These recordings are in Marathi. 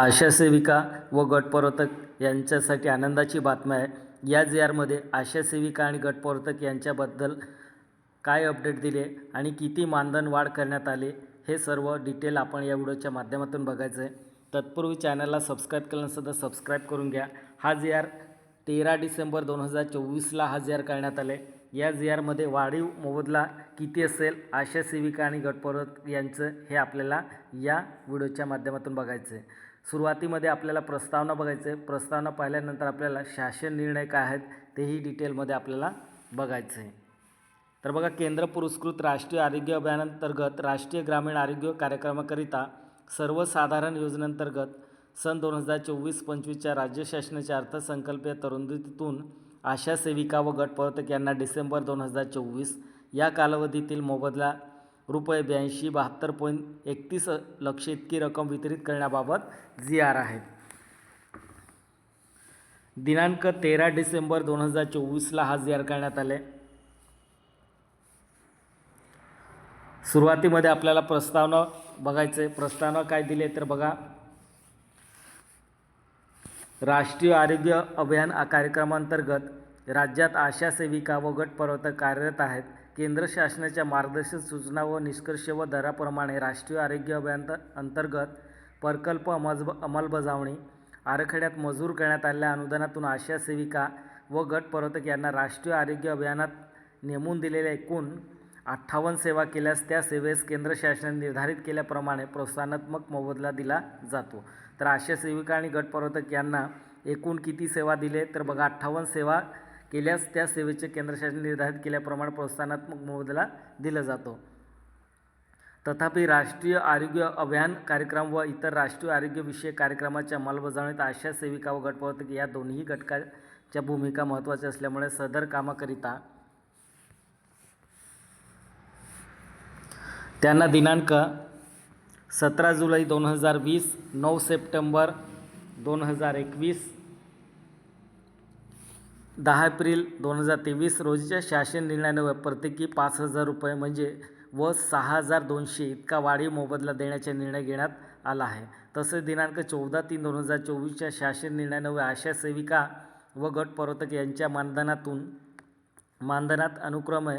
आशासेविका व गटप्रवर्तक यांच्यासाठी आनंदाची बातमी आहे. या जे आरमध्ये आशासेविका आणि गटप्रवर्तक यांच्याबद्दल काय अपडेट दिले आणि किती मानधन वाढ करण्यात आले हे सर्व डिटेल आपण या व्हिडिओच्या माध्यमातून बघायचं आहे. तत्पूर्वी चॅनलला सबस्क्राईब केलं नसेल तर सबस्क्राईब करून घ्या. हा जे आर तेरा डिसेंबर दोन हजार चोवीसला हा जे आर करण्यात आले. या जी आरमध्ये वाढीव मोबदला किती असेल आशा सेविका आणि गटप्रवर्तक यांचं हे आपल्याला या व्हिडिओच्या माध्यमातून बघायचं आहे. सुरुवातीमध्ये आपल्याला प्रस्तावना बघायचं आहे प्रस्तावना पाहिल्यानंतर आपल्याला शासन निर्णय काय आहेत तेही डिटेलमध्ये आपल्याला बघायचं आहे तर बघा केंद्र पुरस्कृत राष्ट्रीय आरोग्य अभियानांतर्गत राष्ट्रीय ग्रामीण आरोग्य कार्यक्रमाकरिता सर्वसाधारण योजनेअंतर्गत सन दोन हजार चोवीस पंचवीसच्या राज्य शासनाच्या अर्थसंकल्पीय तरतुदीतून आशा सेविका व गटप्रवर्तक यांना डिसेंबर दोन हजार चोवीस या कालावधीतील मोबदला रुपये ब्याऐंशी बहात्तर पॉईंट एकतीस लक्ष इतकी रक्कम वितरित करण्याबाबत जी आर आहे. दिनांक तेरा डिसेंबर दोन हजार चोवीसला हा जी आर करण्यात आले. सुरुवातीमध्ये आपल्याला प्रस्तावना बघायचं. आहे प्रस्तावना काय दिले तर बघा. राष्ट्रीय आरोग्य अभियान कार्यक्रमांतर्गत राज्यात आशा सेविका व गट प्रवर्तक कार्यरत आहेत. केंद्र शासनाच्या मार्गदर्शक सूचना व निष्कर्ष व दराप्रमाणे राष्ट्रीय आरोग्य अभियान अंतर्गत प्रकल्प अमजब अंमलबजावणी आराखड्यात मंजूर करण्यात आलेल्या अनुदानातून आशा सेविका व गट प्रवर्तक यांना राष्ट्रीय आरोग्य अभियानात नेमून दिलेल्या एकूण अठ्ठावन्न सेवा केल्यास त्या सेवेस केंद्र शासनाने निर्धारित केल्याप्रमाणे प्रोत्साहनात्मक मोबदला दिला जातो. तर आशा सेविका आणि गटप्रवर्तक यांना एकूण किती सेवा दिले? तर बघा अठ्ठावन्न सेवा केल्यास त्या सेवेचे केंद्र शासन निर्धारित केल्याप्रमाणे प्रोत्साहनात्मक मोबदला दिला जातो. तथापि राष्ट्रीय आरोग्य अभियान कार्यक्रम व इतर राष्ट्रीय आरोग्यविषयक कार्यक्रमाच्या अंमलबजावणीत आशा सेविका व गटप्रवर्तक या दोन्ही घटकाच्या भूमिका महत्त्वाच्या असल्यामुळे सदर कामाकरिता त्यांना दिनांक सतरा जुलै दोन हजार वीस नऊ सप्टेंबर दोन हजार एकवीस दहा एप्रिल दोन हजार तेवीस रोजीच्या शासन निर्णयाने प्रत्येकी पाच हजार रुपये म्हणजे व सहा हजार दोनशे इतका वाढीव मोबदला देण्याचा निर्णय घेण्यात आला आहे. तसेच दिनांक चौदा तीन दोन हजार चोवीसच्या शासन निर्णयाने आशा सेविका व गट प्रवर्तक यांच्या मानधनातून मानधनात अनुक्रमे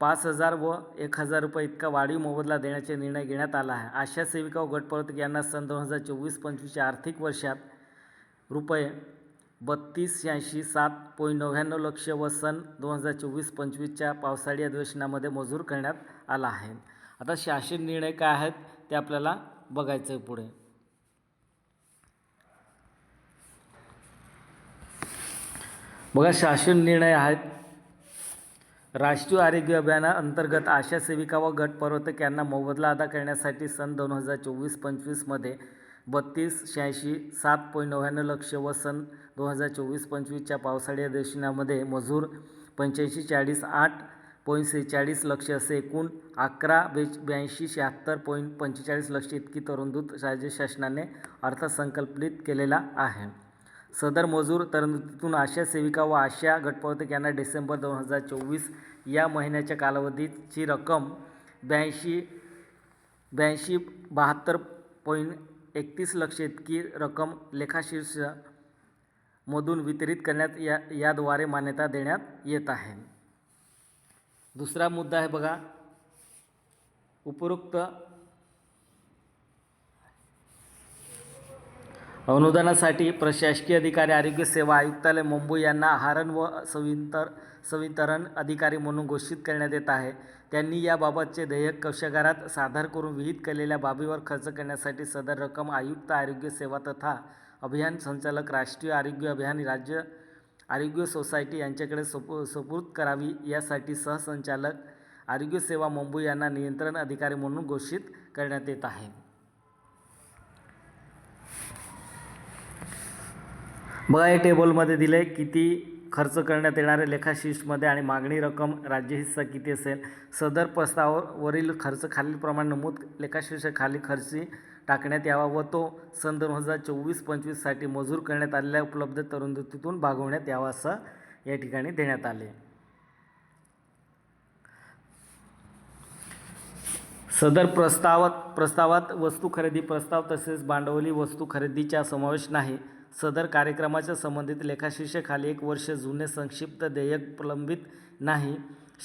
पाच हजार व एक हजार रुपये इतका वाढीव मोबदला देण्याचा निर्णय घेण्यात आला आहे. आशा सेविका व गटप्रवर्तक यांना सन दोन हजार चोवीस पंचवीसच्या आर्थिक वर्षात रुपये बत्तीस शहाऐंशी सात पॉईंट नव्याण्णव लक्ष व सन दोन हजार चोवीस पंचवीसच्या पावसाळी अधिवेशनामध्ये मंजूर करण्यात आला आहे. आता शासन निर्णय काय आहेत ते आपल्याला बघायचं आहे पुढे. बघा शासन निर्णय आहेत. राष्ट्रीय आरोग्य अभियानाअंतर्गत आशा सेविका व गट प्रवर्तक यांना मोबदला अदा करण्यासाठी सन दोन हजार चोवीस पंचवीसमध्ये बत्तीस शहाऐंशी सात पॉईंट नव्याण्णव लक्ष व सन दोन हजार चोवीस पंचवीसच्या पावसाळी अधिवेशनामध्ये मजूर पंच्याऐंशी चाळीस आठ पॉईंट सेहेचाळीस लक्ष असे एकूण अकरा बे ब्याऐंशी शहात्तर पॉईंट पंचेचाळीस लक्ष इतकी तरतूद राज्य शासनाने अर्थसंकल्पित केलेला आहे. सदर मजूर तरतुदीतून आशा सेविका व आशा गटप्रवर्तक यांना डिसेंबर दोन हजार चोवीस या महिन्याच्या कालावधीची रक्कम ब्याऐंशी ब्याऐंशी बहात्तर पॉईंट एकतीस लक्ष इतकी रक्कम लेखाशीर्ष मधून वितरित करण्यात या याद्वारे मान्यता देण्यात येत आहे. दुसरा मुद्दा आहे बघा. उपरोक्त अनुदानासाठी प्रशासकीय अधिकारी आरोग्य सेवा आयुक्तालय मुंबई यांना आहारण व सवितर सवितरण अधिकारी म्हणून घोषित करण्यात येत आहे. त्यांनी याबाबतचे देयक कक्षागारात सादर करून विहित केलेल्या बाबीवर खर्च करण्यासाठी सदर रक्कम आयुक्त आरोग्य सेवा तथा अभियान संचालक राष्ट्रीय आरोग्य अभियान राज्य आरोग्य सोसायटी यांच्याकडे सोप सुपूर्द करावी यासाठी सहसंचालक आरोग्य सेवा मुंबई यांना नियंत्रण अधिकारी म्हणून घोषित करण्यात येत आहे. बघा या टेबलमध्ये दिलं आहे किती खर्च करण्यात येणारे लेखाशीर्षमध्ये आणि मागणी रक्कम राज्य हिस्सा किती असेल? सदर प्रस्तावावरील खर्च खालीलप्रमाणे नमूद लेखाशीर्ष खाली खर्ची टाकण्यात यावा व तो सन दोन हजार चोवीस पंचवीससाठी मजूर करण्यात आलेल्या उपलब्ध तरतुदीतून भागवण्यात यावा असं या ठिकाणी देण्यात आले. सदर प्रस्तावात प्रस्तावात वस्तू खरेदी प्रस्ताव तसेच भांडवली वस्तू खरेदीचा समावेश नाही. सदर कार्यक्रमाच्या संबंधित लेखाशीर्षेखाली एक वर्ष जुने संक्षिप्त देयक प्रलंबित नाही.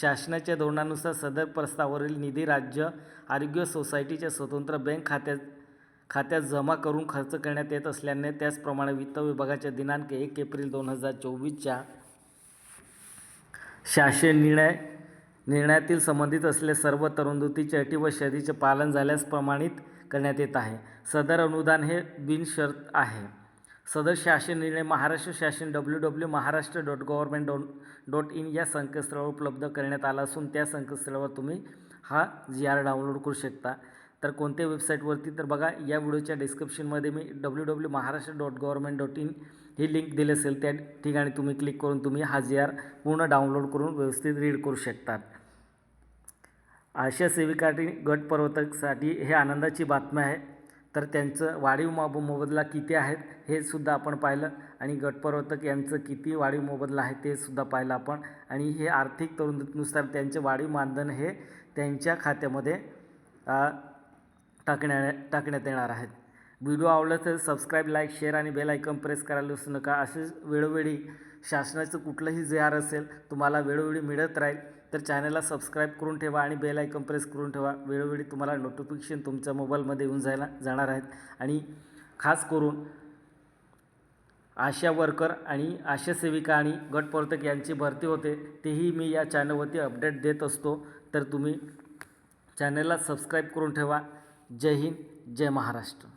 शासनाच्या धोरणानुसार सदर प्रस्तावावरील निधी राज्य आरोग्य सोसायटीच्या स्वतंत्र बँक खात्यात खात्यात जमा करून खर्च करण्यात येत असल्याने त्याचप्रमाणे वित्त विभागाच्या दिनांक एक एप्रिल दोन हजार चोवीसच्या शासन निर्णय निर्णयातील संबंधित असले सर्व तरतुदीचे अटी व शर्तीचे पालन झाल्यास प्रमाणित करण्यात येत आहे. सदर अनुदान हे बिनशर्त आहे. सदर शासन निर्णय महाराष्ट्र शासन W W Maharashtra dot government dot dot in या संकेतस्थळावर उपलब्ध करण्यात आला असून त्या संकेतस्थळावर तुम्ही हा जी आर डाउनलोड करू शकता. तर कोणत्या वेबसाईटवरती तर बघा या व्हिडिओच्या डिस्क्रिप्शनमध्ये मी W W Maharashtra dot government dot in he link दिली असेल त्या ठिकाणी तुम्ही क्लिक करून तुम्ही हा जी आर पूर्ण डाउनलोड करून व्यवस्थित रीड करू शकतात. आशा सेविकाटी गट पर्वतकसाठी हे आनंदाची बातमी आहे. तर त्यांचं वाढीव मोब मोबदला किती आहेत हे सुद्धा आपण पाहिलं. आणि गटप्रवर्तक यांचं किती वाढीव मोबदला आहे ते सुद्धा पाहिलं आपण. आणि हे आर्थिक तरुणनुसार त्यांचे वाढीव मानधन हे त्यांच्या खात्यामध्ये टाकण्या टाकण्यात येणार आहेत. व्हिडिओ आवडला तर सबस्क्राईब लाईक शेअर आणि बेल आयकॉन प्रेस करायला विसरू नका. असेच वेळोवेळी शासनाचं कुठलंही जे आर असेल तुम्हाला वेळोवेळी मिळत राहील. तर चॅनलला सबस्क्राईब करून ठेवा आणि बेल आयकन प्रेस करून ठेवा. वेळोवेळी तुम्हाला नोटिफिकेशन तुमच्या मोबाईलमध्ये येऊन जायला जाणार आहेत. आणि खास करून आशा वर्कर आणि आशा सेविका आणि गटप्रवर्तक यांची भरती होते तेही मी या चॅनलवरती अपडेट देत असतो. तर तुम्ही चॅनलला सबस्क्राईब करून ठेवा. जय हिंद जय महाराष्ट्र.